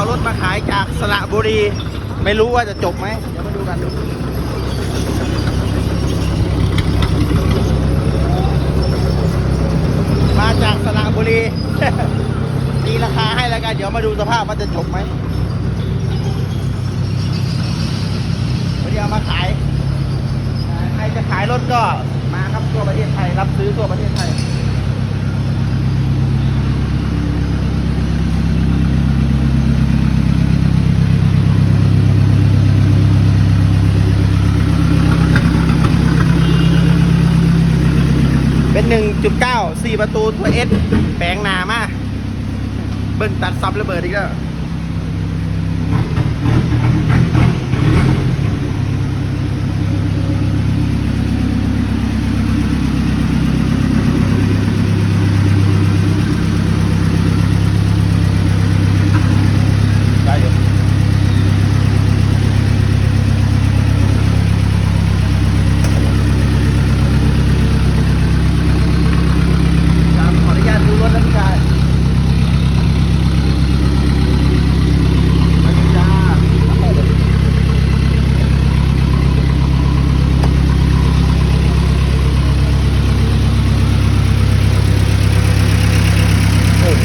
เอารถมาขายจากสระบุรี ไม่รู้ว่าจะจบไหมเดี๋ยวมาดูกันมาจากสระบุรีตีราคาให้แล้วกัน เดี๋ยวมาดูสภาพว่าจะจบไหมวันนี้เอามาขายใครจะขายรถก็มาครับทั่วประเทศไทย รับซื้อทั่วประเทศไทย 1.9 4 ประตูตัวเอสแปลงหนามาเบิ้ลตัดซับระเบิดอีกแล้ว ได้อยู่ครับขออนุญาตดูรถนะพี่ชายมาดูจ้าโอ้โห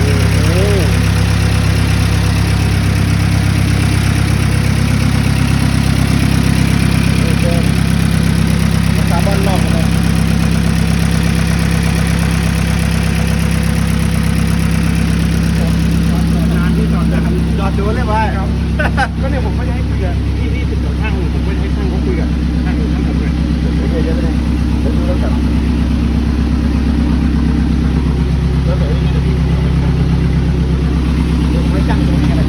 คาร์บอนรอบเลยนานที่จอด ดูเรียบร้อยครับก็เนี่ยผมก็จะให้คุยกับพี่ที่ติดต่อช่างผมก็จะให้ช่างเขาคุยกับช่างอยู่ช่างผมเลยเดี๋ยวเดี๋ยวเดี๋ยวเดี๋ยวดูรถก่อนแล้วเดี๋ยวยังไงเดี๋ยวพี่เดี๋ยวผมไว้จังตรงนี้กันเลย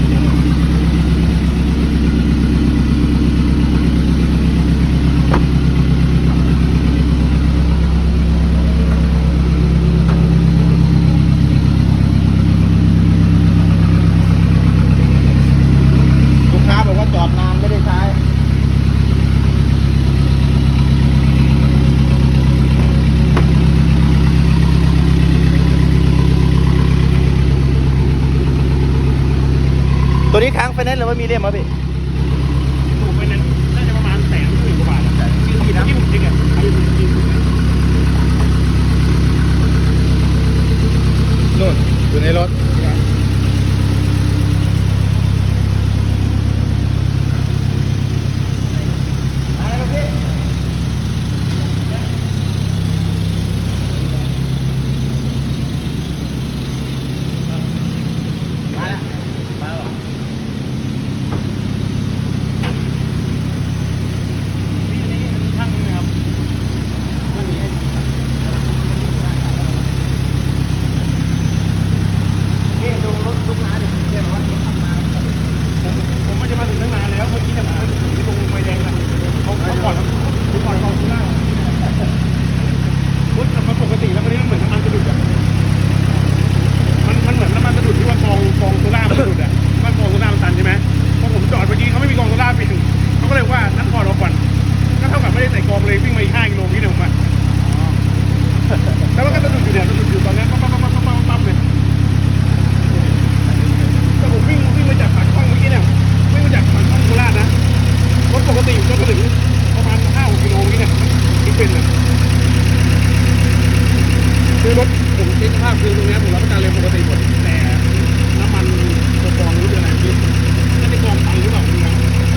ลูกค้าบอกว่าจอดนานไม่ได้ใช้ ตัวนี้ค้างไฟแนนซ์หรือว่ามีเรียมครับพี่ ถูกไปนั้นน่าจะประมาณแสนหนึ่งกว่าบาทอะที่ที่ที่ผมจริงอะที่ผมจริงนู่นอยู่ในรถ มาแล้วครับพี่มาแล้วมาแล้วเหรอ พี่อันนี้ช่างนะครับ นี่ดูรถลูกค้าดิเรียกว่าขับมา ผมผมมันจะมาถึงตั้งนานแล้วเมื่อกี้จะมาถึงที่ตรงไฟแดงนะเขาเขาก่อนเขาก่อนเขาข้างหน้ารถขับมาปกติแล้วก็นี่มันเหมือนน้ำมันสะดุดอะมันมันเหมือนน้ำมันสะดุดที่ว่ากองกองโซล่ามันสะดุดอะว่ากองโซล่ามันตันใช่ไหมพอผมจอดเมื่อกี้เขาไม่มีกองโซล่าปิดเขาก็เลยว่านั้นก่อนเราก่อนก็เท่ากับไม่ได้ใส่กองเลยวิ่งมาอีกห้ากิโลนี่เนี่ยผมอะแล้วมันก็สะดุดอยู่เนี่ยสะดุดอยู่ตอนนี้ปั๊บปั๊บปั๊บปั๊บปั๊บปั๊บเลย แต่ผมวิ่งวิ่งมาจากปากช่องเมื่อกี้เนี่ยวิ่งมาจากปากช่องโคราชนะรถปกติก็ถึงประมาณห้าหกกิโลเมื่อกี้เนี่ยที่เป็นน่ะคือรถผมคิดสภาพคือตรงเนี้ยผมรับประกันเลยปกติหมดแต่น้ำมันตัวกรองรู้เป็นอะไรพี่น่าจะกรองตันหรือเปล่าคุณนะ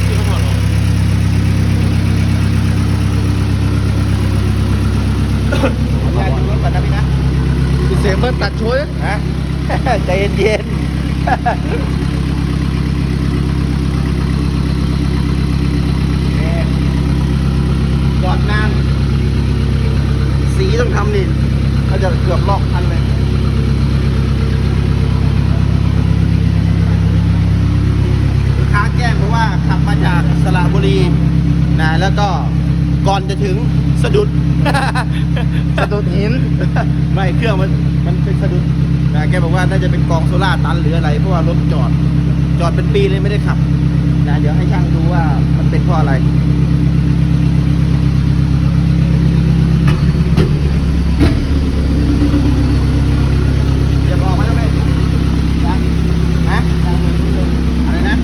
ที่เขาถอดออก ขออนุญาตดูรถก่อนนะพี่นะ เสียงเบิ้ลตัดช่วย ฮะ ใจเย็นๆนี่จอดนาน สีต้องทำนี่เขาจะเกือบลอกทันเลยลูกค้าแจ้งบอกว่าขับมาจากสระบุรีนะแล้วก็ก่อนจะถึงสะดุด สะดุดหิน ไม่เครื่องมันมันเป็นสะดุด นะแกบอกว่าน่าจะเป็นกองโซล่าร์ตันหรืออะไรเพราะว่ารถจอดจอดเป็นปีเลยไม่ได้ขับนะเดี๋ยวให้ช่างดูว่ามันเป็นเพราะอะไรเดี๋ยวบอกไหมล่ะแม่ยังฮะอะไรนะ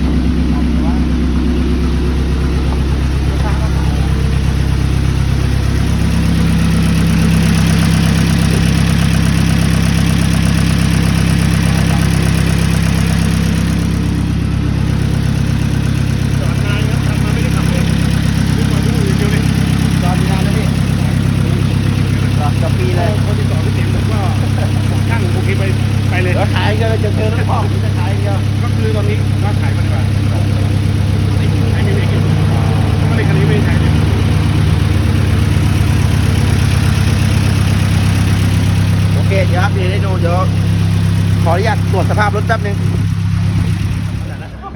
เลย เดี๋ยวขายกันจะ เจอน้องพ่อผมจะขายเดียวก็คือตอนนี้ก็ขายมันดีกว่าขายไม่ได้กินก็เลยคันนี้ไม่ได้ใช้เลยโอเคเดี๋ยวอัปเดตให้ดูเดี๋ยวขออนุญาตตรวจสภาพรถแป๊บนึง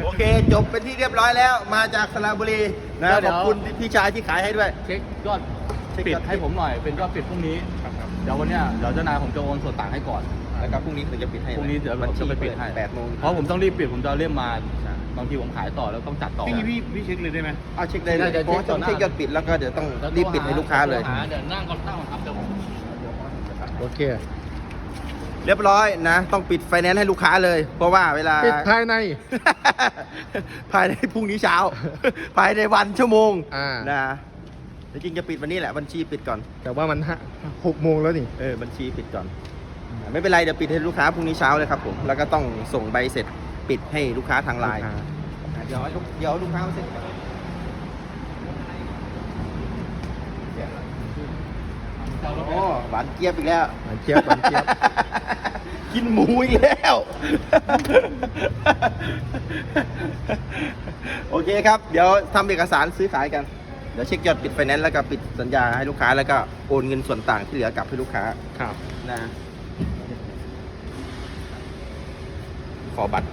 โอเคจบเป็นที่เรียบร้อยแล้ว มาจากสระบุรีนะเดี๋ขยวอบคุณพี่ชายที่ขายให้ด้วย เช็คยอดเช็คปิดยอดให้ผมหน่อยเป็นยอดปิดพรุ่งนี้ครับครับเดี๋ยววันเนี้ยเดี๋ยวเจ้านายผมจะโอนส่วนต่างให้ก่อน แล้วก็พรุ่งนี้ถึงจะปิดให้พรุ่งนี้เดี๋ยวบัญผมชีจะไปปิดให้แปดโมงเพราะผมต้องรีบปิดผมจะเอาเล่มมาบางทีผมขายต่อแล้วต้องจัดต่อ พี่พี่พี่เช็คเลยได้ไหมเอาเช็คได้เลได้ยเดี๋ยวเพราะว่าต้องเช็เช็คคยก่ออนดปิดแล้วก็เดี๋ยวต้องแล้วรีบปิดให้ลูกค้าเลยเดี๋ยวนั่งก่อนนั่งก่อนครับเดี๋ยวผมโอเค เรียบร้อยนะ ต้องปิดไฟแนนซ์ให้ลูกค้าเลย เพราะว่าเวลาปิดภายใน ภายในพรุ่งนี้เช้า ภายในวันชั่วโมงอ่านะจริงๆจะปิดวันนี้แหละบัญชีปิดก่อน แต่ว่ามันห้าหกโมงแล้วนี่เออบัญชีปิดก่อนอ่า ไม่เป็นไรเดี๋ยวปิดให้ลูกค้าพรุ่งนี้เช้าเลยครับผมแล้วก็ต้องส่งใบเสร็จปิดให้ลูกค้าทางไลน์ลูกค้าอะเดี๋ยวให้ลูกเดี๋ยวลูกค้ามาเสร็จก่อนโอ้หวานเจี๊ยบอีกแล้วหวานเจี๊ยบหวานเจี๊ยบกินหมูอีกแล้ว โอเคครับ เดี๋ยวทำเอกสารซื้อขายกันเดี๋ยวเช็คยอดปิดไฟแนนซ์แล้วก็ปิดสัญญาให้ลูกค้าแล้วก็โอนเงินส่วนต่างที่เหลือกลับให้ลูกค้าครับนะ อบัตร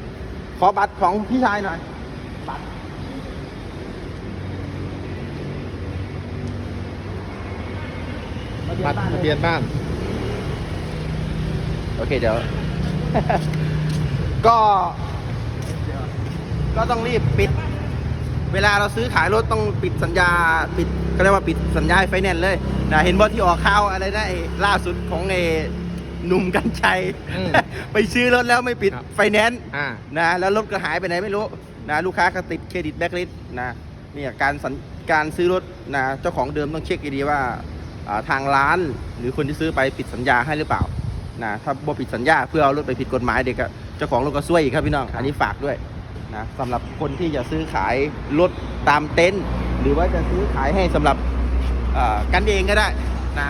ขอบัตรของพี่ชายหน่อย บัตร บัตรทะเบียนบ้าน โอเคเดี๋ยว ก็ ก็ต้องรีบปิด เวลาเราซื้อขายรถต้องปิดสัญญา ปิดก็เรียกว่าปิดสัญญาไฟแนนซ์เลยนะเห็นว่าที่ออกข่าวอะไรนะไอ้ล่าสุดของไอ้ หนุ่มกัญชัย อืม ไปซื้อรถแล้วไม่ปิดครับ ไฟแนนซ์อ่า นะแล้วรถก็หายไปไหนไม่รู้นะลูกค้าก็ติดเครดิตแบล็คลิสต์นะเนี่ยการสัญการซื้อรถนะเจ้าของเดิมต้องเช็คดีๆว่าอ่าทางร้านหรือคนที่ซื้อไปปิดสัญญาให้หรือเปล่านะถ้าบ่ปิดสัญญาเพื่อเอารถไปผิดกฎหมายเด็กก็เจ้าของรถก็ซวยอีกครับพี่น้องครับอันนี้ฝากด้วยนะสำหรับคนที่จะซื้อขายรถตามเต็นท์หรือว่าจะซื้อขายให้สำหรับ เอ่อกันเองก็ได้นะ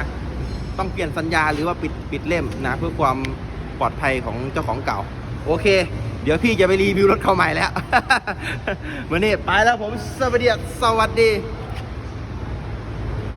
ต้องเปลี่ยนสัญญาหรือว่าปิดปิดเล่มนะเพื่อความปลอดภัยของเจ้าของเก่า โอเค เดี๋ยวพี่จะไปรีวิวรถเขาใหม่แล้ววันนี้ไปแล้วผมสวัสดีสวัสดี